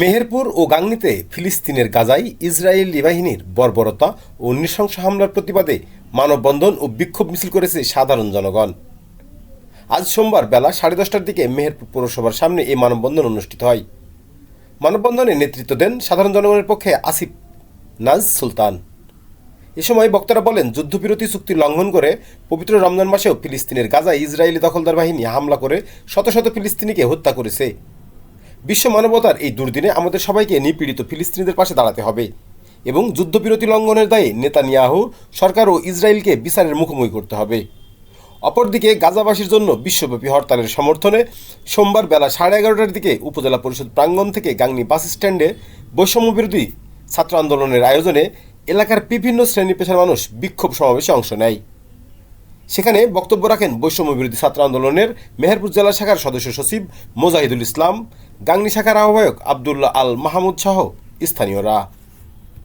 মেহেরপুর ও গাংনীতে ফিলিস্তিনের গাজায় ইসরায়েলি বাহিনীর বর্বরতা ও নৃশংস হামলার প্রতিবাদে মানববন্ধন ও বিক্ষোভ মিছিল করেছে সাধারণ জনগণ। আজ সোমবার বেলা সাড়ে দশটার দিকে মেহেরপুর পৌরসভার সামনে এই মানববন্ধন অনুষ্ঠিত হয়। মানববন্ধনে নেতৃত্ব দেন সাধারণ জনগণের পক্ষে আসিফ নাজ সুলতান। এ সময় বক্তারা বলেন, যুদ্ধবিরতি চুক্তি লঙ্ঘন করে পবিত্র রমজান মাসেও ফিলিস্তিনের গাজায় ইসরায়েলি দখলদার বাহিনী হামলা করে শত শত ফিলিস্তিনিকে হত্যা করেছে। বিশ্ব মানবতার এই দুর্দিনে আমাদের সবাইকে নিপীড়িত ফিলিস্তিনিদের পাশে দাঁড়াতে হবে এবং যুদ্ধবিরতি লঙ্ঘনের দায়ে নেতানিয়াহু সরকার ও ইসরায়েলকে বিচারের মুখোমুখি করতে হবে। অপরদিকে গাজাবাসীর জন্য বিশ্বব্যাপী হরতালের সমর্থনে সোমবার বেলা সাড়ে এগারোটার দিকে উপজেলা পরিষদ প্রাঙ্গণ থেকে গাংনী বাস স্ট্যান্ডে বৈষম্যবিরোধী ছাত্র আন্দোলনের আয়োজনে এলাকার বিভিন্ন শ্রেণি পেশার মানুষ বিক্ষোভ সমাবেশে অংশ নেয়। সেখানে বক্তব্য রাখেন বৈষম্য বিরোধী ছাত্র আন্দোলনের মেহেরপুর জেলা শাখার সদস্য সচিব মোজাহিদুল ইসলাম, গাংনী শাখার আহ্বায়ক আবদুল্লাহ আল মাহমুদ শাহ স্থানীয়রা।